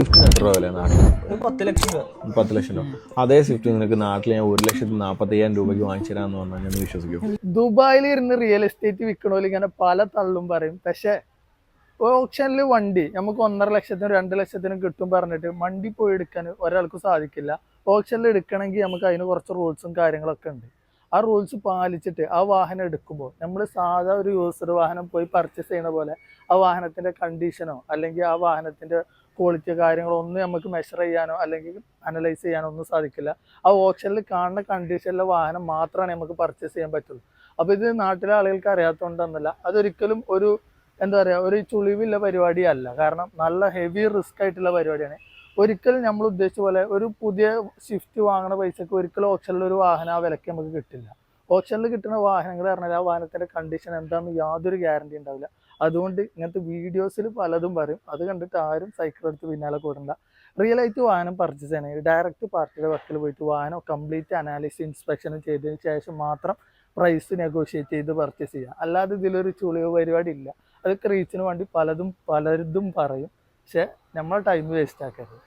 എത്ര വില നാട്ടിൽ? പത്ത് ലക്ഷം രൂപ. പത്ത് ലക്ഷം രൂപ. അതേ സ്വിഫ്റ്റ് നിനക്ക് നാട്ടിൽ ഞാൻ ഒരു ലക്ഷത്തി നാൽപ്പത്തി അയ്യായിരം രൂപയ്ക്ക് വാങ്ങിച്ചു തരാമെന്ന് പറഞ്ഞാൽ ഞാൻ വിശ്വസിക്കും ദുബായിൽ ഇരുന്ന് റിയൽ എസ്റ്റേറ്റ് വിൽക്കണോൽ ഇങ്ങനെ പല തള്ളും പറയും. പക്ഷേ ഓപ്ഷനിൽ വണ്ടി നമുക്ക് ഒന്നര ലക്ഷത്തിനും രണ്ട് ലക്ഷത്തിനും കിട്ടും പറഞ്ഞിട്ട് വണ്ടി പോയി എടുക്കാൻ ഒരാൾക്ക് സാധിക്കില്ല. ഓപ്ഷനിൽ എടുക്കണമെങ്കിൽ നമുക്ക് അതിന് കുറച്ച് റൂൾസും കാര്യങ്ങളൊക്കെ ഉണ്ട്. ആ റൂൾസ് പാലിച്ചിട്ട് ആ വാഹനം എടുക്കുമ്പോൾ നമ്മൾ സാധാ ഒരു യൂസർ വാഹനം പോയി പർച്ചേസ് ചെയ്യുന്ന പോലെ ആ വാഹനത്തിന്റെ കണ്ടീഷനോ അല്ലെങ്കിൽ ആ വാഹനത്തിന്റെ ക്വാളിറ്റി കാര്യങ്ങളോ ഒന്നും നമുക്ക് മെഷർ ചെയ്യാനോ അല്ലെങ്കിൽ അനലൈസ് ചെയ്യാനോ ഒന്നും സാധിക്കില്ല. ആ ഓപ്ഷനിൽ കാണുന്ന കണ്ടീഷനിലെ വാഹനം മാത്രമാണ് നമുക്ക് പർച്ചേസ് ചെയ്യാൻ പറ്റുള്ളൂ. അപ്പോൾ ഇത് നാട്ടിലെ ആളുകൾക്ക് അറിയാത്തതുകൊണ്ടൊന്നല്ല അതൊരിക്കലും ഒരു എന്താ പറയുക ഒരു ചുളിവില്ല പരിപാടിയല്ല. കാരണം നല്ല ഹെവി റിസ്ക് ആയിട്ടുള്ള പരിപാടിയാണ്. ഒരിക്കലും നമ്മൾ ഉദ്ദേശിച്ച പോലെ ഒരു പുതിയ സ്വിഫ്റ്റ് വാങ്ങണ പൈസക്ക് ഒരിക്കലും ഓപ്ഷനിൽ ഒരു വാഹനം ആ വിലക്ക് നമുക്ക് കിട്ടില്ല. ഓപ്ഷനിൽ കിട്ടുന്ന വാഹനങ്ങൾ പറഞ്ഞാൽ ആ വാഹനത്തിന്റെ കണ്ടീഷൻ എന്താണെന്ന് യാതൊരു ഗ്യാരണ്ടി ഉണ്ടാവില്ല. അതുകൊണ്ട് ഇങ്ങനത്തെ വീഡിയോസിൽ പലതും പറയും. അത് കണ്ടിട്ട് ആരും സൈക്കിൾ എടുത്ത് പിന്നാലെ കൂടണ്ട. റിയൽ ആയിട്ട് വാഹനം പർച്ചേസ് ചെയ്യണമെങ്കിൽ ഡയറക്റ്റ് പാർട്ടിയുടെ വർക്കിൽ പോയിട്ട് വാഹനം കംപ്ലീറ്റ് അനാലിസിസ് ഇൻസ്പെക്ഷൻ ചെയ്തതിന് ശേഷം മാത്രം പ്രൈസ് നെഗോഷിയേറ്റ് ചെയ്ത് പർച്ചേസ് ചെയ്യുക. അല്ലാതെ ഇതിലൊരു ചുളിവ് പരിപാടി ഇല്ല. അതൊക്കെ റീച്ചിന് വേണ്ടി പലതും പലതും പറയും. പക്ഷെ നമ്മളെ ടൈം വേസ്റ്റ് ആക്കരുത്.